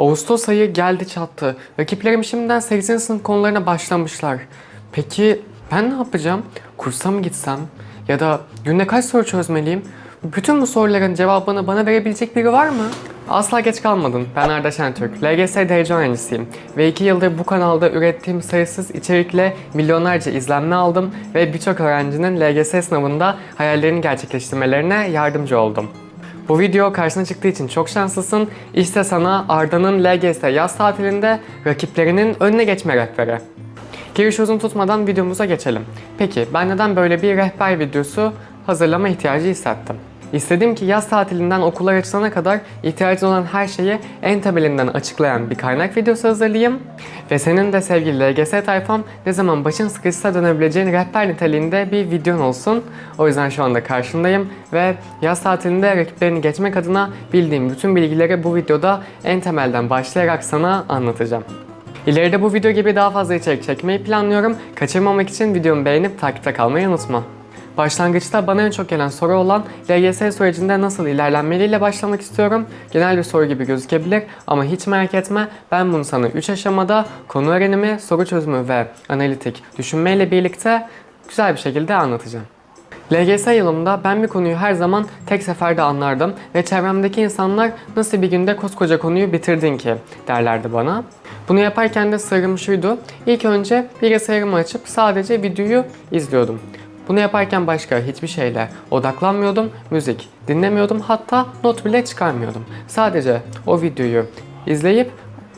Ağustos ayı geldi çattı. Rakiplerim şimdiden 80 sınıf konularına başlamışlar. Peki ben ne yapacağım? Kursa mı gitsem? Ya da günde kaç soru çözmeliyim? Bütün bu soruların cevabını bana verebilecek biri var mı? Asla geç kalmadın. Ben Arda Şentürk. LGS derece öğrencisiyim. Ve 2 yıldır bu kanalda ürettiğim sayısız içerikle milyonlarca izlenme aldım ve birçok öğrencinin LGS sınavında hayallerini gerçekleştirmelerine yardımcı oldum. Bu video karşına çıktığı için çok şanslısın. İşte sana Arda'nın LGS yaz tatilinde rakiplerinin önüne geçme rehberi. Giriş uzun tutmadan videomuza geçelim. Peki ben neden böyle bir rehber videosu hazırlama ihtiyacı hissettim? İstedim ki yaz tatilinden okullar açılana kadar ihtiyacın olan her şeyi en temelinden açıklayan bir kaynak videosu hazırlayayım. Ve senin de sevgili LGS tayfam ne zaman başın sıkışsa dönebileceğin rehber niteliğinde bir videon olsun. O yüzden şu anda karşındayım ve yaz tatilinde rakiplerini geçmek adına bildiğim bütün bilgileri bu videoda en temelden başlayarak sana anlatacağım. İleride bu video gibi daha fazla içerik çekmeyi planlıyorum. Kaçırmamak için videomu beğenip takipte kalmayı unutma. Başlangıçta bana en çok gelen soru olan LGS sürecinde nasıl ilerlenmeliyle başlamak istiyorum. Genel bir soru gibi gözükebilir ama hiç merak etme ben bunu sana 3 aşamada konu öğrenimi, soru çözümü ve analitik düşünmeyle birlikte güzel bir şekilde anlatacağım. LGS yılımda ben bir konuyu her zaman tek seferde anlardım ve çevremdeki insanlar nasıl bir günde koskoca konuyu bitirdin ki derlerdi bana. Bunu yaparken de sırrım şuydu. İlk önce bilgisayarımı açıp sadece videoyu izliyordum. Bunu yaparken başka hiçbir şeyle odaklanmıyordum, müzik dinlemiyordum, hatta not bile çıkarmıyordum. Sadece o videoyu izleyip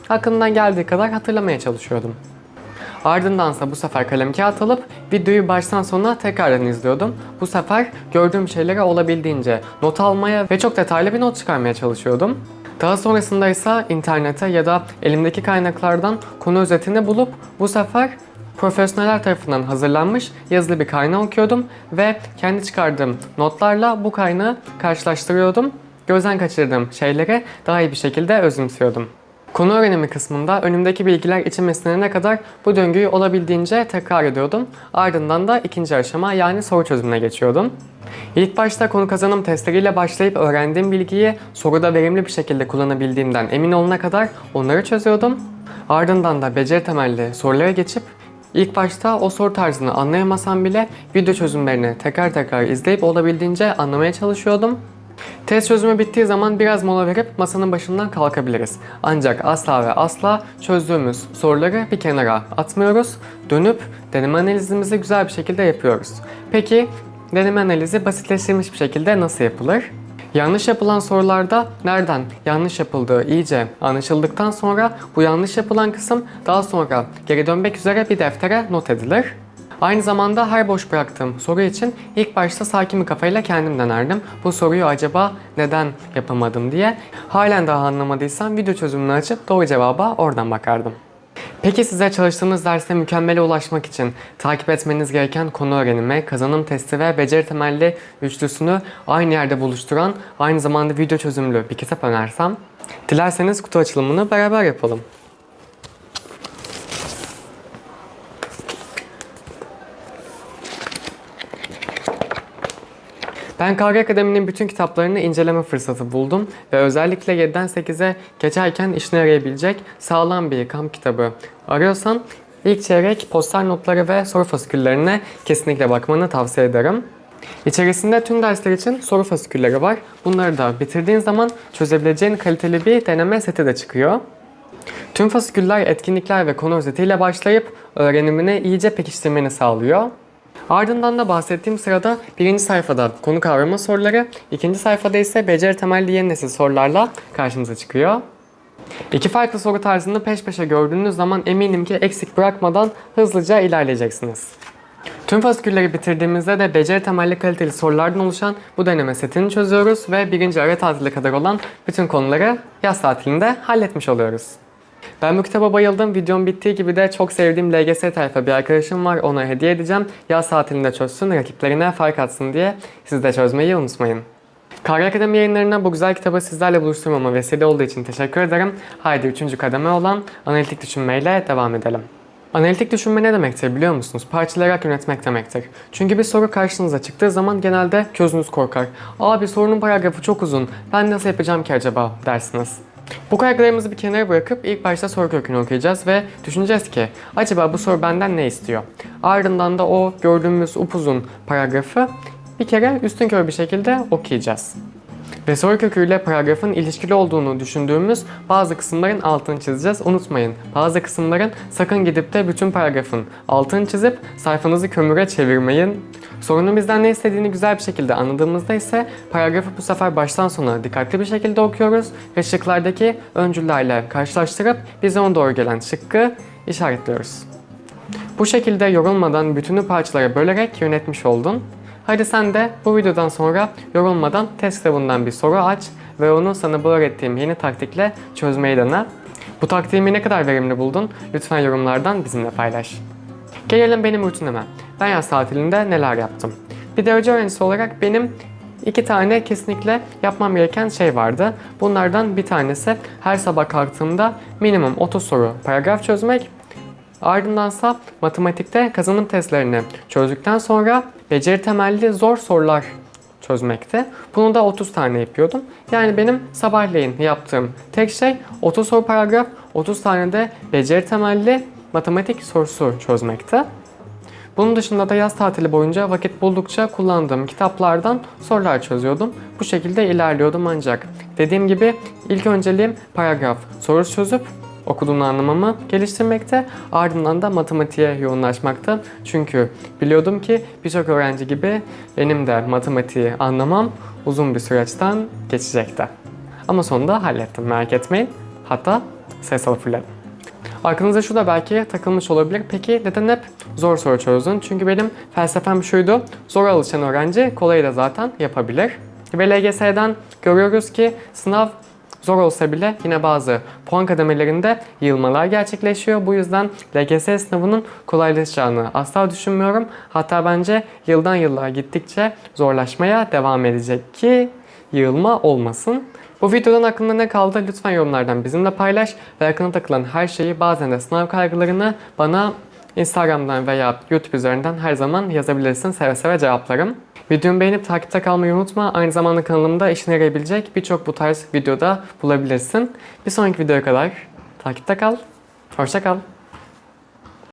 aklımdan geldiği kadar hatırlamaya çalışıyordum. Ardındansa bu sefer kalem kağıt alıp videoyu baştan sona tekrardan izliyordum. Bu sefer gördüğüm şeyleri olabildiğince not almaya ve çok detaylı bir not çıkarmaya çalışıyordum. Daha sonrasında ise internete ya da elimdeki kaynaklardan konu özetini bulup bu sefer profesyoneller tarafından hazırlanmış yazılı bir kaynağı okuyordum ve kendi çıkardığım notlarla bu kaynağı karşılaştırıyordum. Gözden kaçırdığım şeyleri daha iyi bir şekilde özümsüyordum. Konu öğrenimi kısmında önümdeki bilgiler içime sinene kadar bu döngüyü olabildiğince tekrar ediyordum. Ardından da ikinci aşama yani soru çözümüne geçiyordum. İlk başta konu kazanım testleriyle başlayıp öğrendiğim bilgiyi soruda verimli bir şekilde kullanabildiğimden emin olana kadar onları çözüyordum. Ardından da beceri temelli sorulara geçip İlk başta o soru tarzını anlayamasam bile video çözümlerini tekrar tekrar izleyip olabildiğince anlamaya çalışıyordum. Test çözümü bittiği zaman biraz mola verip masanın başından kalkabiliriz. Ancak asla ve asla çözdüğümüz soruları bir kenara atmıyoruz. Dönüp deneme analizimizi güzel bir şekilde yapıyoruz. Peki deneme analizi basitleştirilmiş bir şekilde nasıl yapılır? Yanlış yapılan sorularda nereden yanlış yapıldığı iyice anlaşıldıktan sonra bu yanlış yapılan kısım daha sonra geri dönmek üzere bir deftere not edilir. Aynı zamanda her boş bıraktığım soru için ilk başta sakin bir kafayla kendim denerdim. Bu soruyu acaba neden yapamadım diye. Halen daha anlamadıysam video çözümünü açıp doğru cevaba oradan bakardım. Peki size çalıştığınız derste mükemmele ulaşmak için takip etmeniz gereken konu öğrenimi, kazanım testi ve beceri temelli üçlüsünü aynı yerde buluşturan, aynı zamanda video çözümlü bir kitap önersem, dilerseniz kutu açılımını beraber yapalım. Ben KG Akademi'nin bütün kitaplarını inceleme fırsatı buldum ve özellikle 7'den 8'e geçerken işine yarayabilecek sağlam bir kamp kitabı arıyorsan ilk çeyrek poster notları ve soru fasiküllerine kesinlikle bakmanı tavsiye ederim. İçerisinde tüm dersler için soru fasikülleri var. Bunları da bitirdiğin zaman çözebileceğin kaliteli bir deneme seti de çıkıyor. Tüm fasiküller etkinlikler ve konu özetiyle başlayıp öğrenimini iyice pekiştirmeni sağlıyor. Ardından da bahsettiğim sırada birinci sayfada konu kavrama soruları, ikinci sayfada ise beceri temelli yeni nesil sorularla karşımıza çıkıyor. İki farklı soru tarzını peş peşe gördüğünüz zaman eminim ki eksik bırakmadan hızlıca ilerleyeceksiniz. Tüm fasikülleri bitirdiğimizde de beceri temelli kaliteli sorulardan oluşan bu deneme setini çözüyoruz ve birinci ara tatile kadar olan bütün konuları yaz tatilinde halletmiş oluyoruz. Ben bu kitaba bayıldım. Videom bittiği gibi de çok sevdiğim LGS tayfa bir arkadaşım var. Ona hediye edeceğim. Yaz tatilinde çözsün, rakiplerine fark atsın diye. Siz de çözmeyi unutmayın. Kari Akademi yayınlarına bu güzel kitabı sizlerle buluşturmama vesile olduğu için teşekkür ederim. Haydi üçüncü kademe olan analitik düşünmeyle devam edelim. Analitik düşünme ne demektir biliyor musunuz? Parçalayarak yönetmek demektir. Çünkü bir soru karşınıza çıktığı zaman genelde gözünüz korkar. Abi sorunun paragrafı çok uzun, ben nasıl yapacağım ki acaba dersiniz. Bu kaygılarımızı bir kenara bırakıp ilk başta soru kökünü okuyacağız ve düşüneceğiz ki acaba bu soru benden ne istiyor? Ardından da o gördüğümüz upuzun paragrafı bir kere üstün körü bir şekilde okuyacağız. Ve soru köküyle paragrafın ilişkili olduğunu düşündüğümüz bazı kısımların altını çizeceğiz. Unutmayın bazı kısımların sakın gidip de bütün paragrafın altını çizip sayfanızı kömüre çevirmeyin. Sorunun bizden ne istediğini güzel bir şekilde anladığımızda ise paragrafı bu sefer baştan sona dikkatli bir şekilde okuyoruz ve şıklardaki öncüllerle karşılaştırıp bize ona doğru gelen şıkkı işaretliyoruz. Bu şekilde yorulmadan bütünü parçalara bölerek yönetmiş oldun. Hadi sen de bu videodan sonra yorulmadan test kitabından bir soru aç ve onu sana bu öğrettiğim yeni taktikle çözmeyi dene. Bu taktiğimi ne kadar verimli buldun? Lütfen yorumlardan bizimle paylaş. Gelelim benim rutinime. Ben yaz tatilinde neler yaptım? Bir derece öğrencisi olarak benim iki tane kesinlikle yapmam gereken şey vardı. Bunlardan bir tanesi her sabah kalktığımda minimum 30 soru paragraf çözmek. Ardındansa matematikte kazanım testlerini çözdükten sonra beceri temelli zor sorular çözmekte. Bunu da 30 tane yapıyordum. Yani benim sabahleyin yaptığım tek şey 30 soru paragraf, 30 tane de beceri temelli matematik sorusu çözmekte. Bunun dışında da yaz tatili boyunca vakit buldukça kullandığım kitaplardan sorular çözüyordum. Bu şekilde ilerliyordum ancak dediğim gibi ilk önceliğim paragraf soru çözüp okuduğunu anlamamı geliştirmekte ardından da matematiğe yoğunlaşmakta. Çünkü biliyordum ki birçok öğrenci gibi benim de matematiği anlamam uzun bir süreçten geçecekti. Ama sonunda hallettim merak etmeyin. Hatta alıp fırladım. Aklınıza şu da belki takılmış olabilir. Peki neden hep zor soru çözdün? Çünkü benim felsefem şuydu. Zor alışan öğrenci kolayı da zaten yapabilir. Ve LGS'den görüyoruz ki sınav zor olsa bile yine bazı puan kademelerinde yığılmalar gerçekleşiyor. Bu yüzden LGS sınavının kolaylaşacağını asla düşünmüyorum. Hatta bence yıldan yıllar gittikçe zorlaşmaya devam edecek ki yığılma olmasın. Bu videodan aklında ne kaldı lütfen yorumlardan bizimle paylaş ve aklına takılan her şeyi bazen de sınav kaygılarını bana Instagram'dan veya YouTube üzerinden her zaman yazabilirsin. Seve seve cevaplarım. Videomu beğenip takipte kalmayı unutma. Aynı zamanda kanalımda işine yarayabilecek birçok bu tarz videoda bulabilirsin. Bir sonraki videoya kadar takipte kal. Hoşça kal.